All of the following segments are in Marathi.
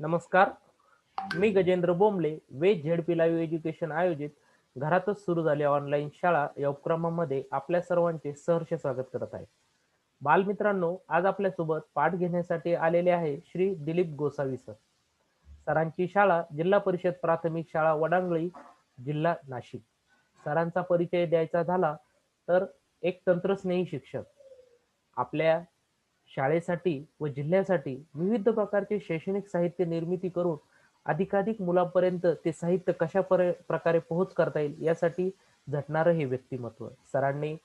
नमस्कार. मी गजेंद्र बोंबले वेज झेडपी लाईव्ह एज्युकेशन आयोजित घरातच सुरू झाली ऑनलाईन शाळा या उपक्रमामध्ये आपल्या सर्वांचे सहर्ष स्वागत करत आहे. बालमित्रांनो आज आपल्यासोबत पाठ घेण्यासाठी आलेले आहे श्री दिलीप गोसावी सर. सरांची शाळा जिल्हा परिषद प्राथमिक शाळा वडांगळी जिल्हा नाशिक. सरांचा परिचय द्यायचा झाला तर एक तंत्रस्नेही शिक्षक. आपल्या शाळेसाठी व जिल्ह्यासाठी विविध प्रकारचे शैक्षणिक साहित्य निर्मिती करून अधिकाधिक मुलांपर्यंत ते साहित्य कशा पर- प्रकारे पोहोच करता येईल यासाठी झटणारं हे व्यक्तिमत्व. सरांनी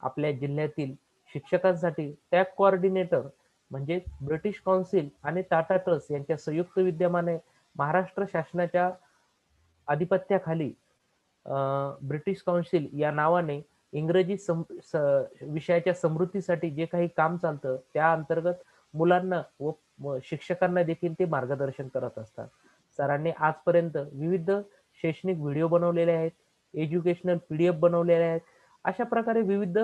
आपल्या जिल्ह्यातील शिक्षकांसाठी टॅग कोऑर्डिनेटर म्हणजे ब्रिटिश काउन्सिल आणि टाटा ट्रस्ट यांच्या संयुक्त विद्यमाने महाराष्ट्र शासनाच्या आधिपत्याखाली ब्रिटिश काउन्सिल या नावाने इंग्रजी सम स- विषयाच्या समृद्धीसाठी जे काही काम चालतं त्या अंतर्गत मुलांना व शिक्षकांना देखील ते मार्गदर्शन करत असतात. सरांनी आजपर्यंत विविध शैक्षणिक व्हिडिओ बनवलेले आहेत एज्युकेशनल पी डी एफ बनवलेले आहेत. अशा प्रकारे विविध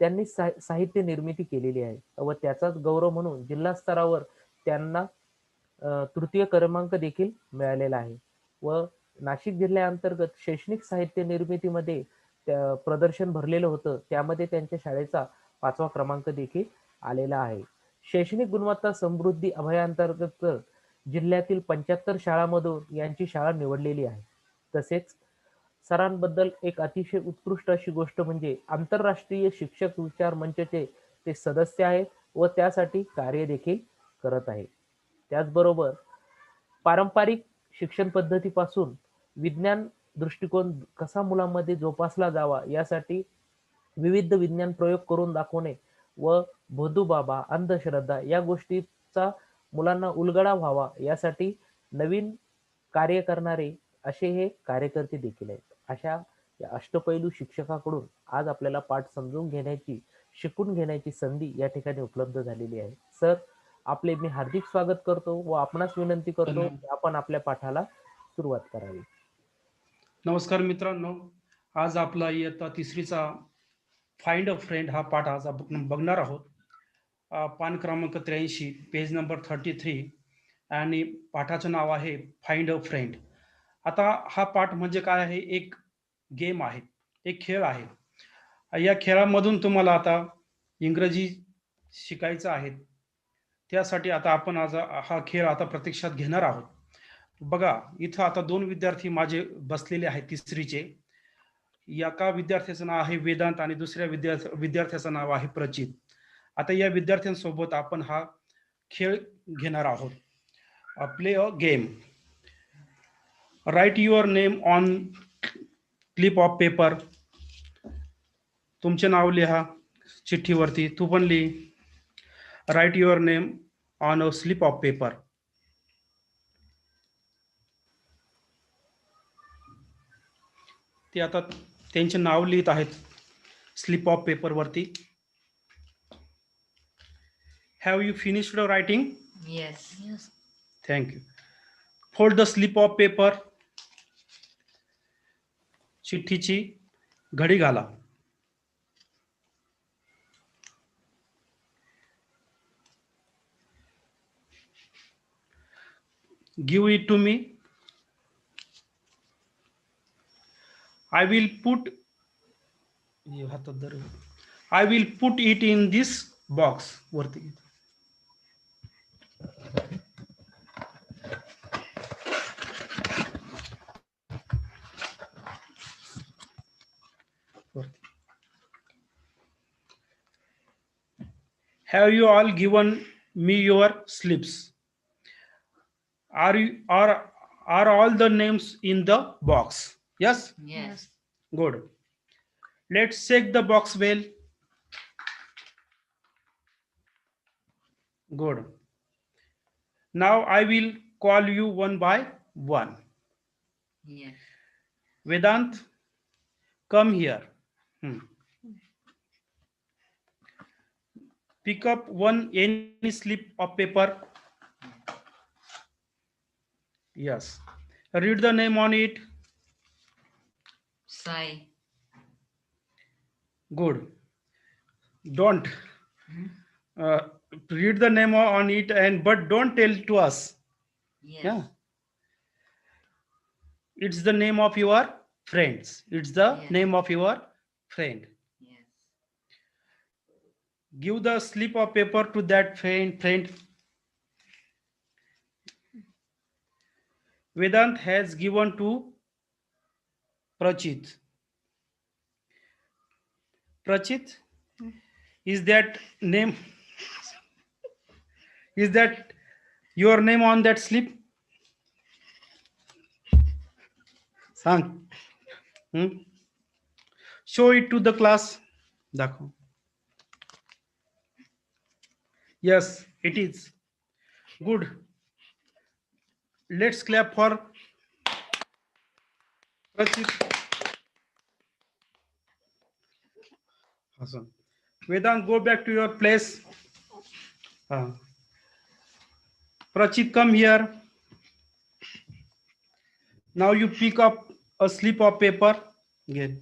त्यांनी सा- साहित्य निर्मिती केलेली आहे व त्याचाच गौरव म्हणून जिल्हा स्तरावर त्यांना तृतीय क्रमांक देखील मिळालेला आहे. व नाशिक जिल्ह्याअंतर्गत शैक्षणिक साहित्य निर्मितीमध्ये त्या- प्रदर्शन भरलेलं होतं त्यामध्ये त्यांच्या शाळेचा पाचवा क्रमांक देखील आलेला आहे. शैक्षणिक गुणवत्ता समृद्धी अभयांतर्गत जिल्ह्यातील पंच्याहत्तर शाळांमधून यांची शाळा निवडलेली आहे. तसेच सरांबद्दल एक अतिशय उत्कृष्ट अशी गोष्ट म्हणजे आंतरराष्ट्रीय शिक्षक विचार मंचचे ते सदस्य आहेत व त्यासाठी कार्य देखील करत आहे त्याचबरोबर पारंपरिक शिक्षण पद्धतीपासून विज्ञान दृष्टिकोन कसा मुलांमध्ये जोपासला जावा यासाठी विविध विज्ञान प्रयोग करून दाखवणे व भोदूबाबा अंधश्रद्धा या गोष्टीचा मुलांना उलगडा व्हावा यासाठी नवीन कार्य करणारे असे हे कार्यकर्ते देखील आहेत. अशा या अष्टपैलू शिक्षकाकडून आज आपल्याला पाठ समजून घेण्याची शिकून घेण्याची संधी या ठिकाणी उपलब्ध झालेली आहे. सर आपले मी हार्दिक स्वागत करतो व आपणास विनंती करतो आपण आपल्या पाठाला सुरुवात करावी. नमस्कार मित्रांनो आज आपला इयत्ता तिसरीचा फाइंड अ फ्रेंड हा पाठ आज आपण बघणार आहोत. पान क्रमांक त्र्याऐंशी पेज नंबर थर्टी थ्री आणि पाठाचं नाव आहे फाइंड अ फ्रेंड आता हा पाठ म्हणजे काय आहे? एक गेम आहे एक खेळ आहे. या खेळामधून तुम्हाला आता इंग्रजी शिकायचं आहे. त्यासाठी आता आपण आज हा खेळ आता प्रत्यक्षात घेणार आहोत. बघा इथं आता दोन विद्यार्थी माझे बसलेले आहेत तिसरीचे. एका विद्यार्थ्याचं नाव आहे वेदांत आणि दुसऱ्या विद्यार्थी विद्यार्थ्याचं नाव आहे प्रचित. आता या विद्यार्थ्यांसोबत आपण हा खेळ घेणार आहोत. Play a game write your name on clip of paper तुमचे नाव लिहा चिठ्ठीवरती. तू पण लिही. Write your name on a slip of paper ते आता त्यांचे नाव लिहित आहेत. स्लिप ऑफ पेपरवरती have you finished writing Yes. Yes. Thank you fold the slip of paper चिठ्ठीची घडी घाला. Give it to me I will put हातात धर I will put it in this box वरती घे. वरती. Have you all given me your slips? Are you are are all the names in the box? Yes, Yes. good. Let's check the box well. Good. Now I will call you one by one. Yes. Vedant, come here. Hmm. Pick up one any slip of paper. Yes. Read the name on it. Sai. Good. Don't. Uh, read the name on it and but don't tell to us. Yes. Yeah. It's the name of your friends. It's the Yes. name of your friend. Yes. Give the slip of paper to that friend. friend. Vedant has given to Prachit. Prachit, is that name? Is that your name on that slip? सांग हम्म? Show it to the class दाखव yes it is good let's clap for Prachit. Awesome. Vedant, go back to your place. Uh, Prachit, come here. Now you pick up a slip of paper. Again.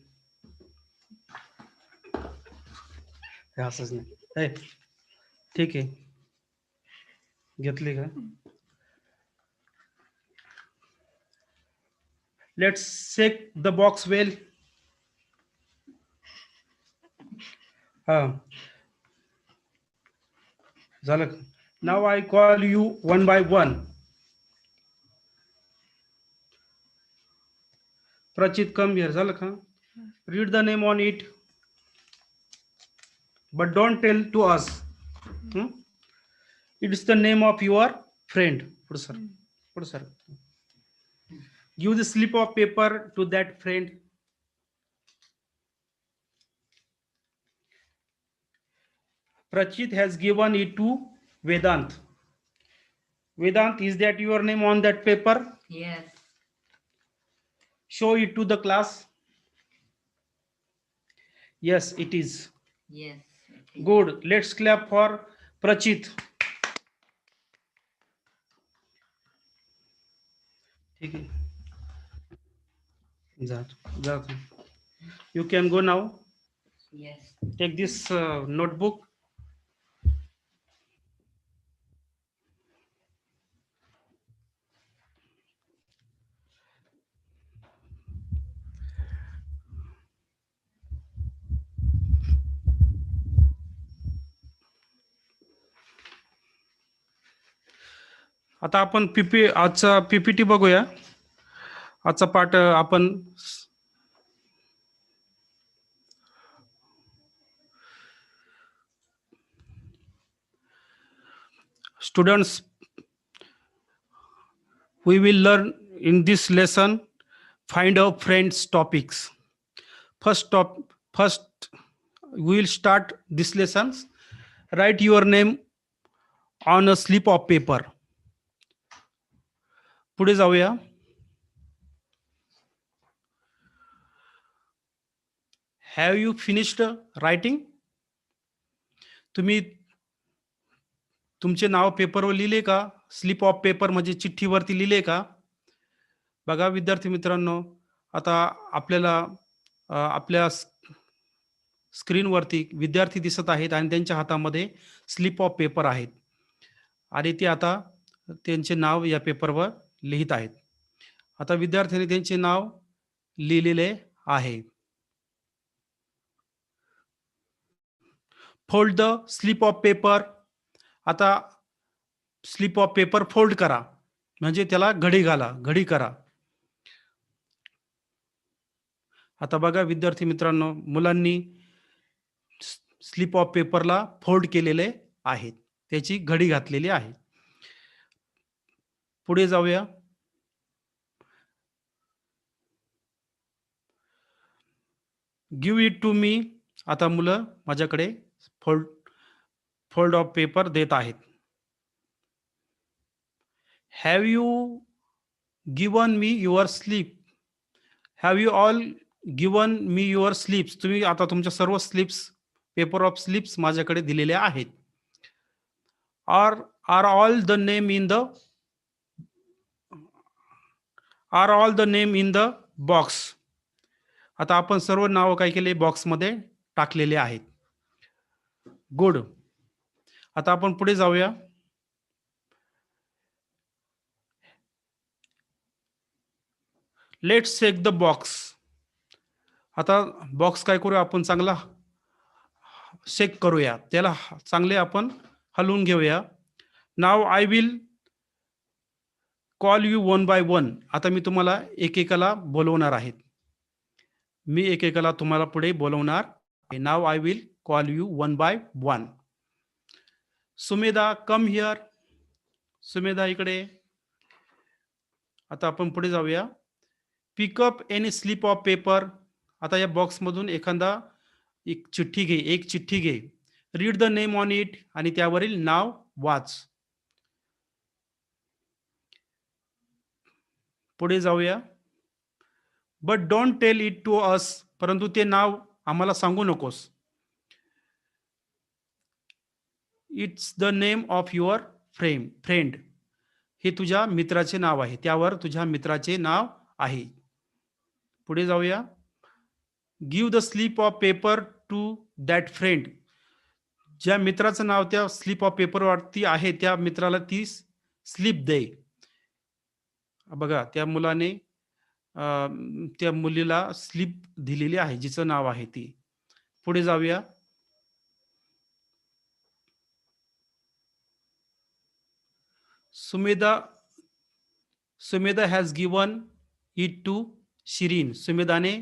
हे असंच नाही हे, ठीक आहे घेतली का let's check the box well Zalak. Now I call you one by one. Prachit, come here. Zalak, huh? Read the name on it. But don't tell to us. Hmm? It's the name of your friend. Put, sir. Put, sir. Give the slip of paper to that friend. Prachit has given it to Vedant. Vedant, is that your name on that paper? Yes. Show it to the class. Yes, it is. Yes. it is. Good. Let's clap for Prachit. ठीक आहे जा जा you can go now Yes. Take this notebook आता आपण पीपी आजचा पीपीटी बघूया आजचा पाठ आपण students we will learn in this lesson find our friends topics first top first we will start this lesson write your name on a slip of paper पुढे जाऊया. हॅव यू फिनिश्ड रायटिंग तुम्ही तुमचे नाव पेपरवर लिहिले का? स्लिप ऑफ पेपर म्हणजे चिठ्ठीवरती लिहिले का? बघा विद्यार्थी मित्रांनो आता आपल्याला आपल्या स्क्रीनवरती विद्यार्थी दिसत आहेत आणि त्यांच्या हातामध्ये स्लिप ऑफ पेपर आहेत. आणि ते आता त्यांचे नाव या पेपरवर लिहित आहेत. आता विद्यार्थ्यांनी त्यांचे नाव लिहिलेले आहे. Fold the slip of paper आता स्लिप ऑफ पेपर फोल्ड करा. म्हणजे त्याला घडी घाला घडी करा. आता बघा विद्यार्थी मित्रांनो मुलांनी स्लिप ऑफ पेपरला फोल्ड केलेले आहेत. त्याची घडी घातलेली आहे. पुढे जाऊया. गिव्ह इट टू मी आता मुलं माझ्याकडे फोल्ड फोल्ड ऑफ पेपर देत आहेत. Have you given me your slip have you all given me your slips तुम्ही आता तुमच्या सर्व स्लिप्स पेपर ऑफ स्लिप्स माझ्याकडे दिलेल्या आहेत. Are are all the name in the are all the name in the box. आता आपण सर्व नावं काय केले? बॉक्समध्ये टाकलेले आहेत. गुड. आता आपण पुढे जाऊया. लेट चेक द बॉक्स आता बॉक्स काय करूया आपण? चांगला सेक करूया. त्याला चांगले आपण हलवून घेऊया. नाव I will call you one by one. आता मी तुम्हाला एकेकाला बोलवणार आहेत. मी एकेकाला तुम्हाला पुढे बोलवणार नाव I will call you one by one Sumedha come here Sumedha इकडे. आता आपण पुढे जाऊया. Pick up any slip of paper आता या बॉक्समधून एखादा एक चिठ्ठी घे. एक चिठ्ठी घे. Read the name on it आणि त्यावरील नाव वाच. पुढे जाऊया. But don't tell it to us परंतु ते नाव आम्हाला सांगू नकोस. It's the name of your frame friend हे तुझ्या मित्राचे नाव आहे. त्यावर तुझ्या मित्राचे नाव आहे. पुढे जाऊया. Give the slip of paper to that friend ज्या मित्राचं नाव त्या स्लिप ऑफ पेपरवरती आहे त्या मित्राला ती स्लिप दे. बघा त्या मुलाने त्या मुलीला स्लिप दिलेली आहे जिचं नाव आहे ती. पुढे जाऊया. Sumedha Sumedha has given it to Shirin सुमेधाने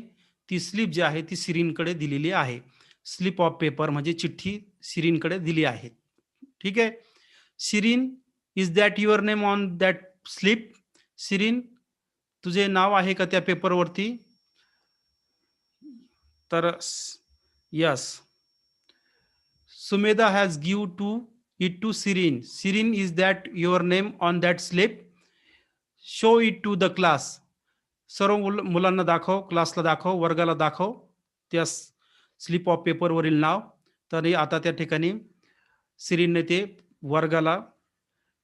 ती स्लिप जी आहे ती सिरीनकडे दिलेली आहे. स्लिप ऑफ पेपर म्हणजे चिठ्ठी सिरीनकडे दिली आहे. ठीक आहे? Shirin is that your name on that slip Shirin तुझे नाव आहे का त्या पेपरवरती? तर yes. Sumedha has give to it to Shirin Shirin is that your name on that slip show it to the class सर्व मुल मुलांना दाखव क्लासला दाखव वर्गाला दाखव. त्या स्लिप ऑफ पेपरवरील नाव. तरी आता त्या ठिकाणी सिरीनने ते वर्गाला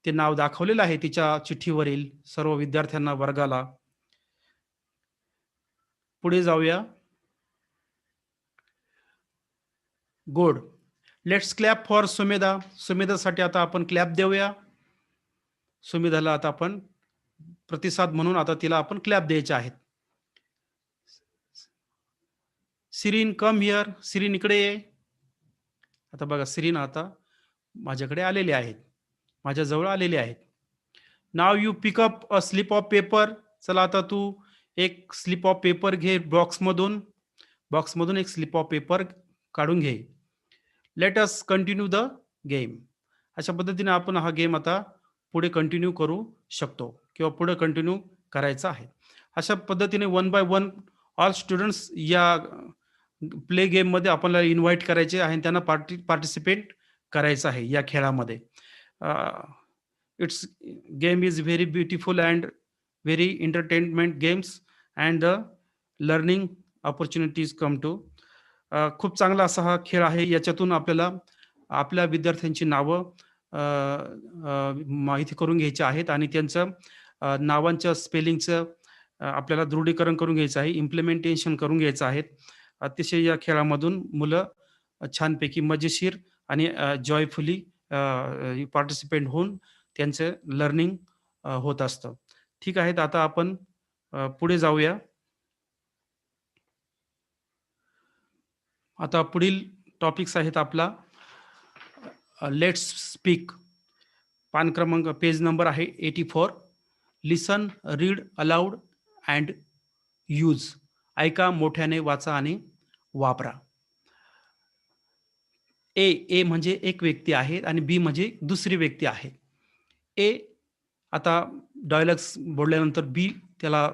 ते नाव दाखवलेलं आहे तिच्या चिठ्ठीवरील सर्व विद्यार्थ्यांना वर्गाला. पुढे जाऊया. Good. Let's clap for Sumedha. सुमेधासाठी आता आपण क्लॅप देऊया. सुमेधाला आता आपण प्रतिसाद म्हणून आता तिला आपण क्लॅप द्यायचे आहेत. सिरीन कम हिअर सिरीन इकडे ये. आता बघा सिरीन आता माझ्याकडे आलेले आहेत. माझ्याजवळ आलेले आहेत. नाव you pick up a slip of paper चला आता तू एक स्लिप ऑफ पेपर घे बॉक्समधून बॉक्समधून एक स्लिप ऑफ पेपर काढून घे. Let us continue the game अशा पद्धतीने आपण हा गेम आता पुढे कंटिन्यू करू शकतो किंवा पुढे कंटिन्यू करायचा आहे. अशा पद्धतीने one by one all students या प्ले गेममध्ये आपल्याला इन्व्हाइट करायचे आहे आणि त्यांना पार्टी पार्टिसिपेट करायचं आहे या खेळामध्ये. It's game is very beautiful and very entertainment games and the learning opportunities come to खूप चांगला असा हा खेळ आहे. याच्यातून आपल्याला आपल्या विद्यार्थ्यांची नावं uh, uh, माहिती करून घ्यायची आहेत आणि त्यांचं uh, नावांच्या स्पेलिंगचं आपल्याला दृढीकरण करून घ्यायचं आहे. इम्प्लिमेंटेशन करून घ्यायचं आहे अतिशय या खेळामधून मुलं छानपैकी मजेशीर आणि जॉयफुली पार्टिसिपेंट होऊन त्यांचं लर्निंग होत असतं. ठीक आहे आता आपण पुढे जाऊया. आता पुढील टॉपिक्स आहेत आपला. लेट्स स्पीक पान क्रमांक पेज नंबर आहे eighty four listen read aloud and use ऐका मोठ्याने वाचा आणि वापरा. ए ए म्हणजे एक व्यक्ती आहे आणि बी म्हणजे दुसरी व्यक्ती आहे. ए आता डॉयलॉग्स बोलल्यानंतर बी त्याला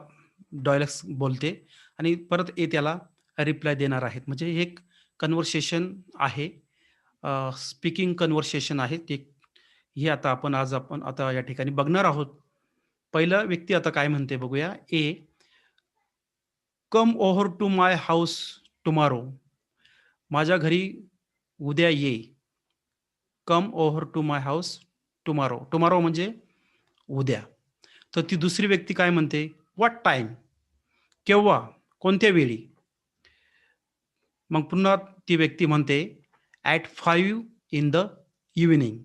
डॉयलॉग्स बोलते आणि परत ए त्याला रिप्लाय देणार आहेत. म्हणजे हे एक कन्व्हर्सेशन आहे. स्पीकिंग कन्व्हर्सेशन आहे. ते हे आता आपण आज आपण आता या ठिकाणी बघणार आहोत. पहिला व्यक्ती आता काय म्हणते बघूया. A come over to my house tomorrow माझ्या घरी उद्या ये come over to my house tomorrow tomorrow म्हणजे उद्या. तर ती दुसरी व्यक्ती काय म्हणते? वॉट टाईम केव्हा? कोणत्या वेळी? मग पुन्हा ती व्यक्ती म्हणते at five in the evening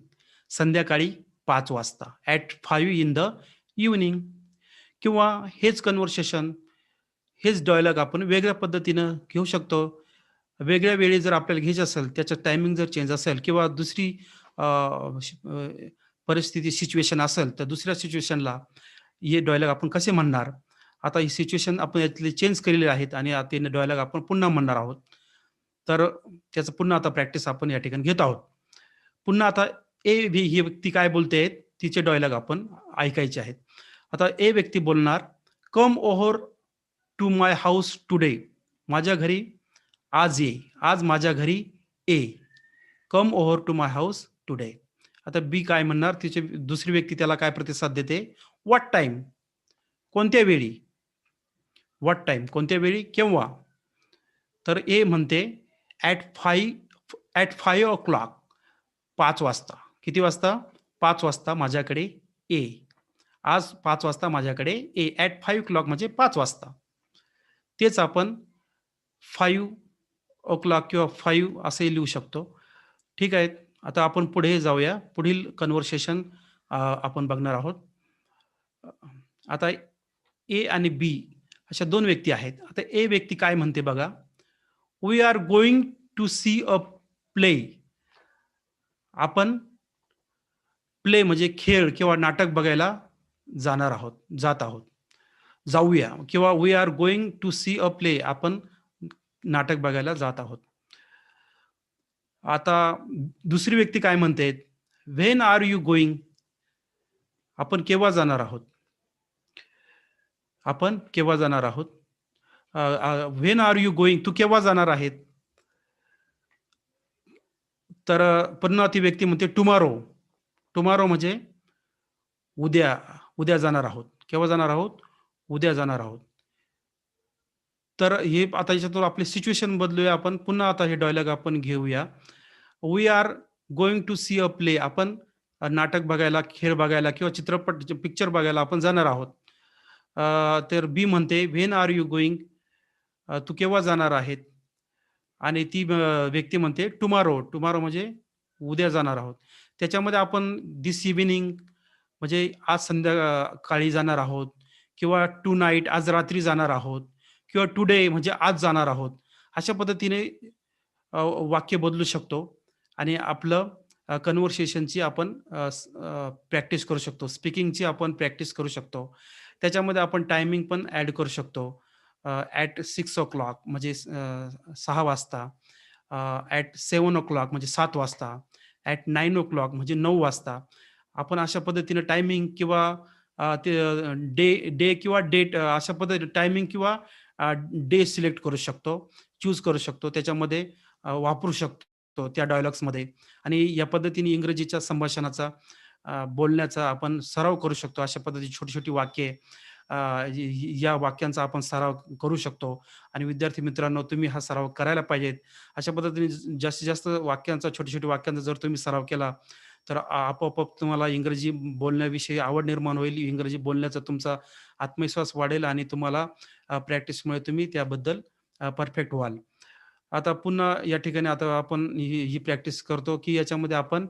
संध्याकाळी पाच वाजता. At five in the evening किंवा हेच कन्व्हर्सेशन हेच डायलॉग आपण वेगळ्या पद्धतीनं घेऊ शकतो. वेगळ्या वेळी जर आपल्याला घ्यायचं असेल त्याचं टायमिंग जर चेंज असेल किंवा दुसरी परिस्थिती सिच्युएशन असेल तर दुसऱ्या सिच्युएशनला हे डायलॉग आपण कसे म्हणणार? आता ही सिच्युएशन आपण यातले चेंज केलेले आहेत आणि आता ते डायलॉग आपण पुन्हा म्हणणार आहोत. तर त्याचं पुन्हा आता प्रॅक्टिस आपण या ठिकाणी घेत आहोत. पुन्हा आता ए व्ही ही व्यक्ती काय बोलते तिचे डायलॉग आपण ऐकायचे आहेत. आता ए व्यक्ती बोलणार come over to my house today माझ्या घरी आज ये आज माझ्या घरी A come over to my house today आता बी काय म्हणणार? तिचे दुसरी व्यक्ती त्याला काय प्रतिसाद देते? व्हॉट टाइम कोणत्या वेळी? व्हॉट टाइम कोणत्या वेळी? केव्हा? तर ए म्हणते at five at five o'clock पाच वाजता. किती वाजता? पाच वाजता माझ्याकडे ए आज पाच वाजता माझ्याकडे ए ॲट फाईव्ह क्लॉक म्हणजे पाच वाजता. तेच आपण फाईव्ह ओ क्लॉक किंवा फाईव्ह असंही लिहू शकतो. ठीक आहे आता आपण पुढे जाऊया. पुढील कन्व्हर्सेशन आपण बघणार आहोत. आता ए आणि बी अशा दोन व्यक्ती आहेत. आता ए व्यक्ती काय म्हणते बघा we are going to see a play आपण प्ले म्हणजे खेळ किंवा नाटक बघायला जाणार आहोत जात आहोत. जाऊया किंवा we are going to see a play आपण नाटक बघायला जात आहोत. आता दुसरी व्यक्ती काय म्हणते? व्हेन आर यू गोइंग आपण केव्हा जाणार आहोत? आपण केव्हा जाणार आहोत? व्हेन आर यू गोइंग तू केव्हा जाणार आहेत? तर पुन्हा ती व्यक्ती म्हणते टुमारो टुमारो म्हणजे उद्या उद्या जाणार आहोत. केव्हा जाणार आहोत? उद्या जाणार आहोत. तर हे आता याच्यातून आपली सिच्युएशन बदलूया आपण. पुन्हा आता हे डायलॉग आपण घेऊया. We are going to see a play आपण नाटक बघायला खेळ बघायला किंवा चित्रपट पिक्चर बघायला आपण जाणार आहोत. तर बी म्हणते व्हेन आर यू गोइंग तू केव्हा जाणार आहेत? आणि ती व्यक्ती म्हणते टुमारो टुमारो म्हणजे उद्या जाणार आहोत. त्याच्यामध्ये आपण दिस इव्हिनिंग म्हणजे आज संध्याकाळी जाणार आहोत किंवा टू नाईट आज रात्री जाणार आहोत. किंवा टुडे म्हणजे आज जाणार आहोत अशा पद्धतीने वाक्य बदलू शकतो आणि आपलं कन्व्हर्सेशनची आपण प्रॅक्टिस करू शकतो. स्पीकिंगची आपण प्रॅक्टिस करू शकतो. त्याच्यामध्ये आपण टायमिंग पण ॲड करू शकतो. ॲट सिक्स ओ क्लॉक म्हणजे सहा वाजता ॲट सेवन ओ क्लॉक म्हणजे सात वाजता ॲट नाईन ओ क्लॉक म्हणजे नऊ वाजता. आपण अशा पद्धतीने टायमिंग किंवा ते डे डे किंवा डेट अशा पद्धतीने टायमिंग किंवा डे सिलेक्ट करू शकतो चूज करू शकतो त्याच्यामध्ये वापरू शकतो त्या डायलॉग्समध्ये. आणि या पद्धतीने इंग्रजीच्या संभाषणाचा बोलण्याचा आपण सराव करू शकतो. अशा पद्धतीची छोटी छोटी वाक्ये या वाक्यांचा आपण सराव करू शकतो. आणि विद्यार्थी मित्रांनो तुम्ही हा सराव करायला पाहिजेत. अशा पद्धतीने जास्तीत जास्त वाक्यांचा छोट्या छोट्या वाक्यांचा जर तुम्ही सराव केला तर आपोआप तुम्हाला इंग्रजी बोलण्याविषयी आवड निर्माण होईल. इंग्रजी बोलण्याचा तुमचा आत्मविश्वास वाढेल आणि तुम्हाला प्रॅक्टिसमुळे तुम्ही त्याबद्दल परफेक्ट व्हाल. आता पुन्हा या ठिकाणी आता आपण ही ही प्रॅक्टिस करतो की याच्यामध्ये आपण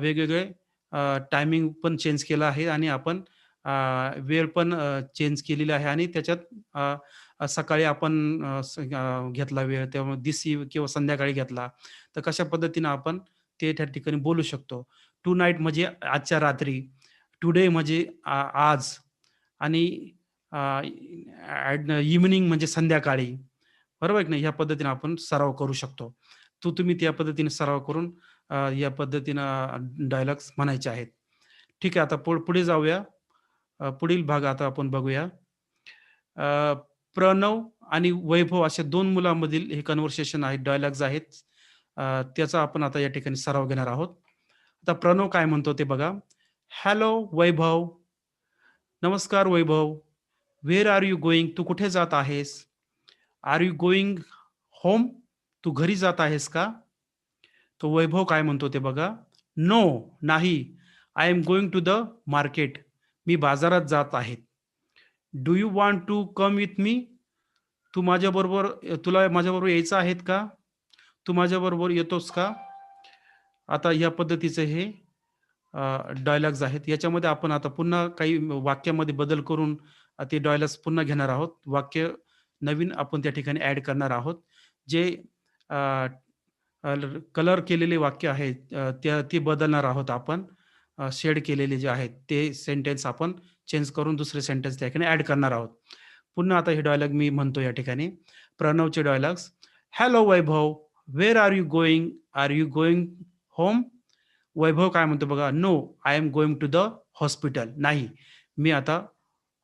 वेगवेगळे टायमिंग पण चेंज केलं आहे आणि आपण वेळ पण चेंज केलेली आहे आणि त्याच्यात सकाळी आपण घेतला वेळ तेव्हा दिसी किंवा संध्याकाळी घेतला. तर कशा पद्धतीनं आपण ते त्या ठिकाणी बोलू शकतो. टू नाईट म्हणजे आजच्या रात्री. टुडे म्हणजे आ- आज. आणि इव्हनिंग म्हणजे संध्याकाळी. बरोबर आहे की नाही? ह्या पद्धतीने आपण सराव करू शकतो. तो तुम्ही त्या पद्धतीने सराव करून या पद्धतीनं डायलॉग्स म्हणायचे आहेत. ठीक आहे आता पु पुढे जाऊया. पुढील भाग आता आपण बघूया. प्रणव आणि वैभव अशा दोन मुलांमधील हे कन्व्हर्सेशन आहेत डायलॉग्स आहेत. त्याचा आपण आता या ठिकाणी सराव घेणार आहोत. आता प्रणव काय म्हणतो ते बघा. हॅलो वैभव. नमस्कार Vaibhav. Where are you going तू कुठे जात आहेस? आर यू गोइंग होम तू घरी जात आहेस का? तो वैभव काय म्हणतो ते बघा. नो नाही. I am going to the market मी बाजारात जात आहे. Do you want to come with me तू माझ्याबरोबर तुला माझ्याबरोबर यायचं आहेत का? तू माझ्याबरोबर येतोस का? आता या पद्धतीचे हे डायलॉग्स आहेत. याच्यामध्ये आपण आता पुन्हा काही वाक्यामध्ये बदल करून ते डायलॉग्स पुन्हा घेणार आहोत. वाक्य नवीन आपण त्या ठिकाणी ऍड करणार आहोत. जे कलर केलेले वाक्य आहेत त्या ते बदलणार आहोत आपण. शेड केलेले जे आहेत ते सेंटेन्स आपण चेंज करून दुसरे सेंटेन्स त्या ठिकाणी ऍड करणार आहोत. पुन्हा आता हे डायलॉग मी म्हणतो या ठिकाणी. प्रणवचे dialogues hello Vaibhav where are you going? Are you going home Vaibhav काय म्हणतो बघा? No I am going to the hospital नाही. मी आता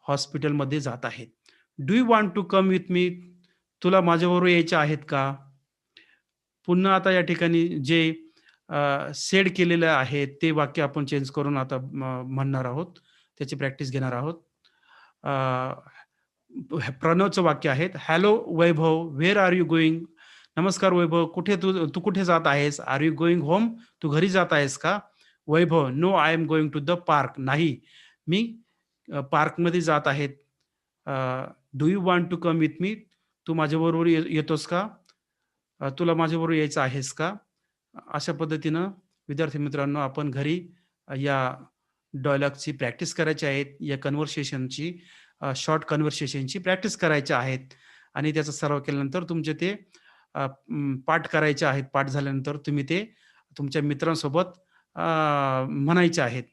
हॉस्पिटलमध्ये जात आहे. Do you want to come with me तुला माझ्याबरोबर यायचे आहेत का? पुन्हा आता या ठिकाणी जे सेड केलेलं आहे ते वाक्य आपण चेंज करून आता म- म्हणणार आहोत. त्याची प्रॅक्टिस घेणार आहोत. प्रणवचं वाक्य आहेत. Hello Vaibhav where are you going नमस्कार वैभव कुठे तू तू कुठे जात आहेस? आर यू गोइंग होम तू घरी जात आहेस का? Vaibhav no I am going to the park नाही. मी पार्कमध्ये जात आहेत do you want to come with me तू माझ्याबरोबर ये- येतोस का? तुला माझ्याबरोबर यायचं आहेस का? अशा पद्धतीनं विद्यार्थी मित्रांनो आपण घरी या डॉयलॉगची प्रॅक्टिस करायची आहेत या कन्व्हर्सेशनची शॉर्ट कन्व्हर्सेशनची प्रॅक्टिस करायची आहेत आणि त्याचा सराव केल्यानंतर तुमचे ते पाठ करायचे आहेत. पाठ झाल्यानंतर तुम्ही ते तुमच्या मित्रांसोबत म्हणायचे आहेत.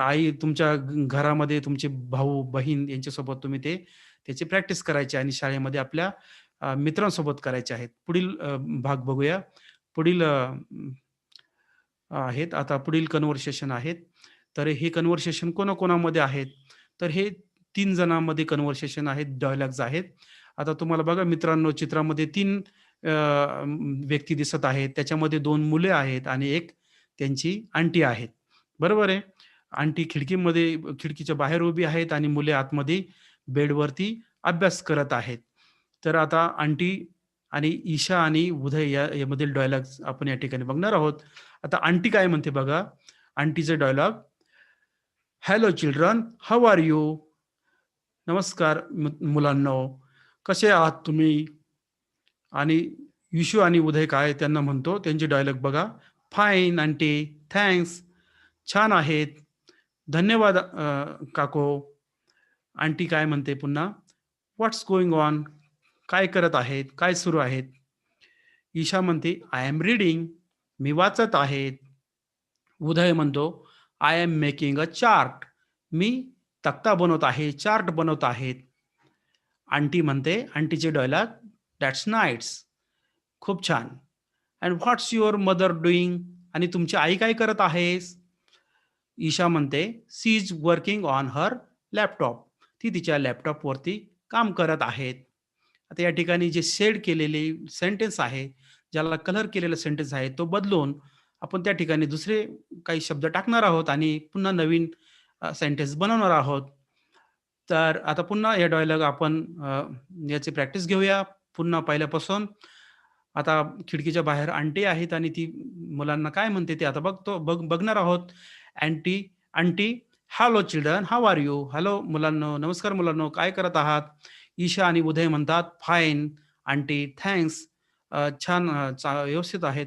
आई तुमच्या घरामध्ये तुमचे भाऊ बहीण यांच्यासोबत तुम्ही ते त्याची प्रॅक्टिस करायची आणि शाळेमध्ये आपल्या मित्रांसोबत करायचे आहेत. पुढील भाग बघूया. पुढील आहेत. आता पुढील कन्व्हर्सेशन आहेत. तर हे कन्व्हर्सेशन कोणाकोणामध्ये आहेत? तर हे तीन जणांमध्ये कन्व्हर्सेशन आहेत. डायलॉग्स आहेत. आता तुम्हाला बघा मित्रांनो चित्रामध्ये तीन व्यक्ती दिसत आहेत. त्याच्यामध्ये दोन मुले आहेत आणि एक त्यांची आंटी आहेत. बरोबर आहे? आंटी खिडकीमध्ये खिडकीच्या बाहेर उभी आहेत आणि मुले आतमध्ये बेडवरती अभ्यास करत आहेत. तर आता आंटी आणि ईशा आणि उदय या यामधील डायलॉग आपण या ठिकाणी बघणार आहोत. आता आंटी काय म्हणते बघा? आंटीचे dialogue hello children how are you नमस्कार मु- मुलांनो. कसे आहात तुम्ही? आणि विशू आणि उदय काय त्यांना म्हणतो त्यांचे डायलॉग बघा. फाईन आंटी थँक्स छान आहेत. धन्यवाद काको. आंटी काय म्हणते पुन्हा? व्हॉट्स गोइंग ऑन काय करत आहेत? काय सुरू आहेत? ईशा म्हणते आय एम रीडिंग मी वाचत आहेत. उदय म्हणतो I am making a chart मी तक्ता बनवत आहे चार्ट बनवत आहेत. आंटी म्हणते आंटीचे डायलॉग दॅट्स नाईट्स खूप छान. And what's your mother doing आणि तुमची आई काय करत आहेस? ईशा म्हणते she is working on her laptop ती तिच्या लॅपटॉपवरती काम करत आहेत. आता या ठिकाणी जे शेड केलेले सेंटेन्स आहे ज्याला कलर केलेला सेंटेन्स आहे तो बदलून आपण त्या ठिकाणी दुसरे काही शब्द टाकणार आहोत आणि पुन्हा नवीन सेंटेन्स बनवणार आहोत. तर आता पुन्हा या डायलॉग आपण याची प्रॅक्टिस घेऊया. पुन्हा पहिल्यापासून आता खिडकीच्या बाहेर आंटी आहेत आणि ती मुलांना काय म्हणते ते आता बघतो बघ बघणार आहोत. Aunty aunty hello children how are you hello मुलांनो नमस्कार मुलांनो काय करत आहात? ईशा आणि उदय म्हणतात फाईन आंटी थँक्स छान चा- व्यवस्थित आहेत.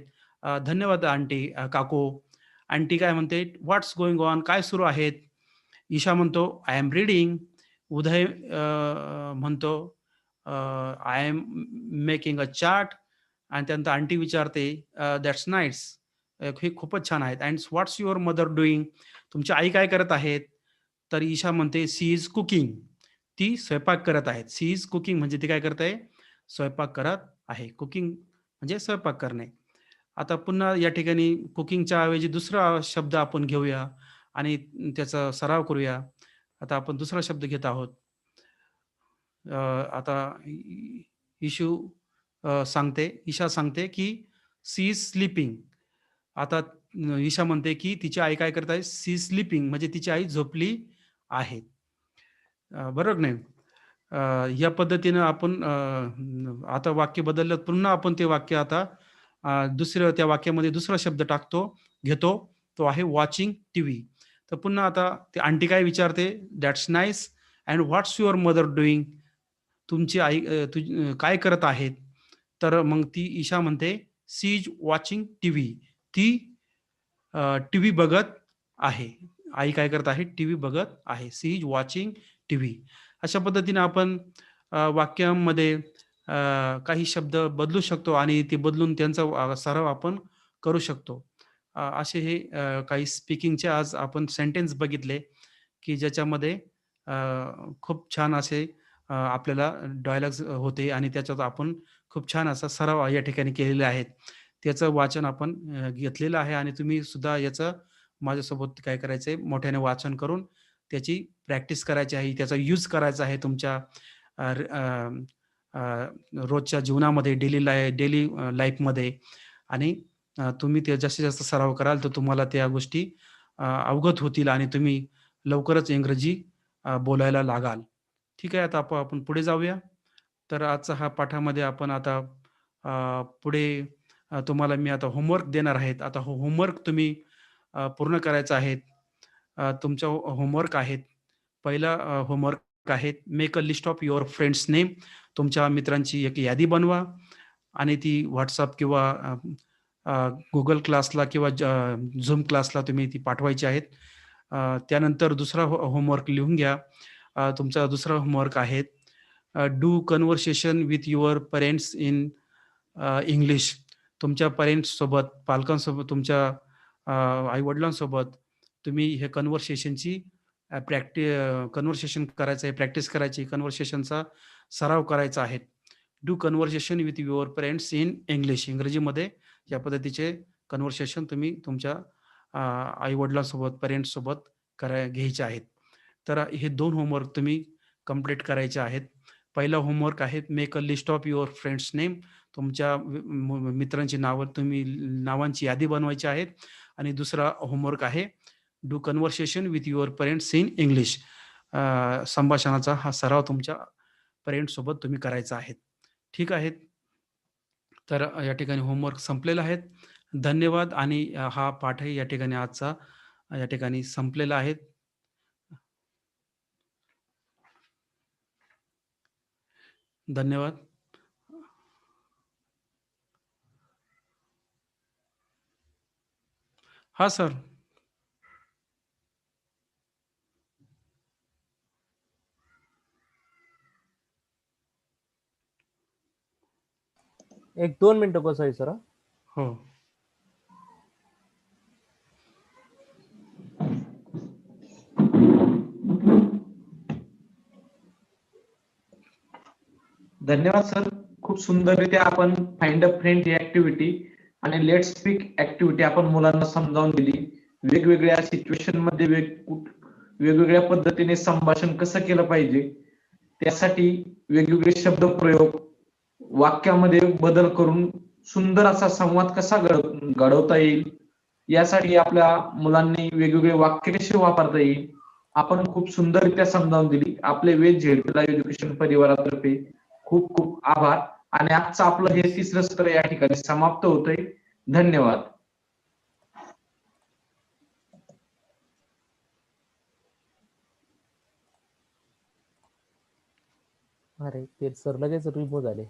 धन्यवाद आंटी काकू. आंटी काय म्हणते व्हॉट्स गोइंग ऑन काय सुरू आहेत? ईशा म्हणतो आय एम रीडिंग उदय म्हणतो I am making a chart आणि त्यानंतर आंटी विचारते दॅट्स नाईट्स हे खूपच छान आहेत. And what's your mother doing तुमची आई काय करत आहेत? तर ईशा म्हणते सी इज कुकिंग ती स्वयंपाक करत आहेत. सी इज कुकिंग म्हणजे ती काय करत? आहे स्वयंपाक करत आहे. कुकिंग म्हणजे स्वयंपाक करणे. आता पुन्हा या ठिकाणी कुकिंगच्या ऐवजी दुसरा शब्द आपण घेऊया आणि त्याचा सराव करूया. आता आपण दुसरा शब्द घेत आहोत. आता इशू सांगते ईशा सांगते की सी इज स्लीपिंग. आता ईशा म्हणते की तिची आई काय करत आहे? सी स्लीपिंग म्हणजे तिची आई झोपली आहे. बरोबर नाही? या पद्धतीनं आपण आता वाक्य बदललं पुन्हा आपण ते वाक्य आता दुसरं त्या वाक्यामध्ये दुसरा शब्द टाकतो घेतो तो आहे वॉचिंग टी व्ही तर पुन्हा आता ते आंटी काय विचारते? That's nice and what's your mother doing तुमची आई तुझ काय करत आहेत? तर मग ती ईशा म्हणते she is watching T V ती टी व्ही बघत आहे. आई काय करत आहे? टी व्ही बघत आहे. She is watching T V अशा पद्धतीने आपण वाक्यांमध्ये वाक्यामध्ये काही शब्द बदलू शकतो आणि ते बदलून त्यांचा सराव आपण करू शकतो. असे हे काही स्पीकिंगचे आज आपण सेंटेन्स बघितले, की ज्याच्यामध्ये खूप छान असे आपल्याला डायलॉग्स होते आणि त्याच्यात आपण खूप छान असा सराव या ठिकाणी केलेले आहेत. त्याचं वाचन आपण घेतलेलं आहे आणि तुम्ही सुद्धा याचं माझ्यासोबत काय करायचंय मोठ्याने वाचन करून त्याची प्रॅक्टिस करायची आहे. त्याचा यूज करायचा आहे तुमच्या र रोजच्या जीवनामध्ये डेली लाय डेली लाईफमध्ये आणि तुम्ही ते जास्तीत जास्त सराव कराल तर तुम्हाला त्या गोष्टी अवगत होतील आणि तुम्ही लवकरच इंग्रजी बोलायला लागाल. ठीक आहे, आता आप आपण पुढे जाऊया. तर आजचा हा पाठामध्ये आपण आता पुढे तुम्हाला मी आता होमवर्क देणार आहेत. आता हो होमवर्क तुम्ही पूर्ण करायचा आहेत अ, तुमच्या होमवर्क आहेत. पहिला होमवर्क आहेत make a list of your friends name. तुमच्या मित्रांची एक यादी बनवा आणि ती व्हॉट्सअप किंवा गुगल क्लासला किंवा ज क्लासला तुम्ही ती पाठवायची आहेत. त्यानंतर दुसरा हो होमवर्क लिहून घ्या. तुमचा दुसरा होमवर्क आहे do conversation with your parents in English. तुमच्या पेरेंट्ससोबत, पालकांसोबत, तुमच्या आईवडिलांसोबत तुम्ही हे कन्व्हर्सेशनची प्रॅक्टि कन्व्हर्सेशन करायचं आहे, प्रॅक्टिस करायची, कन्व्हर्सेशनचा सराव करायचा आहे. Do conversation with your parents in English. इंग्रजीमध्ये या पद्धतीचे कन्व्हर्सेशन तुम्ही तुमच्या आईवडिलांसोबत पेरेंट्ससोबत करा घ्यायचे आहेत. तर हे दोन होमवर्क तुम्ही कंप्लीट करायचे आहेत. पहिला होमवर्क आहे make a list of your friends name. तुमच्या मित्रांची नावं तुम्ही नावांची यादी बनवायची आहेत आणि दुसरा होमवर्क आहे do conversation with your parents in English. संभाषणाचा हा सराव तुमच्या पेरेंट्ससोबत तुम्ही करायचा आहे. ठीक आहे. तर या ठिकाणी होमवर्क संपलेला आहेत धन्यवाद आणि हा पाठही या ठिकाणी आजचा या ठिकाणी संपलेला आहे. धन्यवाद. हां, सर. एक 2 मिनिटं बसाय सर. हो. धन्यवाद सर. खूप सुंदररित्या आपण फाइंड अ फ्रेंड ही ऍक्टिव्हिटी आणि लेट स्पीक ऍक्टिव्हिटी आपण मुलांना समजावून दिली. वेगवेगळ्या सिच्युएशनमध्ये वेगवेगळ्या पद्धतीने संभाषण कसं केलं पाहिजे, त्यासाठी वेगवेगळे शब्दप्रयोग, वाक्यामध्ये बदल करून सुंदर असा संवाद कसा घडवता येईल, यासाठी आपल्या मुलांनी वेगवेगळे वाक्य कसे वापरता येईल, आपण खूप सुंदररित्या समजावून दिली. आपले वेद झेडपी एज्युकेशन परिवारातर्फे खूप खूप आभार आणि आजचं आपलं हे तिसरं सत्र या ठिकाणी समाप्त होतंय. धन्यवाद. अरे, ते सर लगेच रिमूव्ह झाले.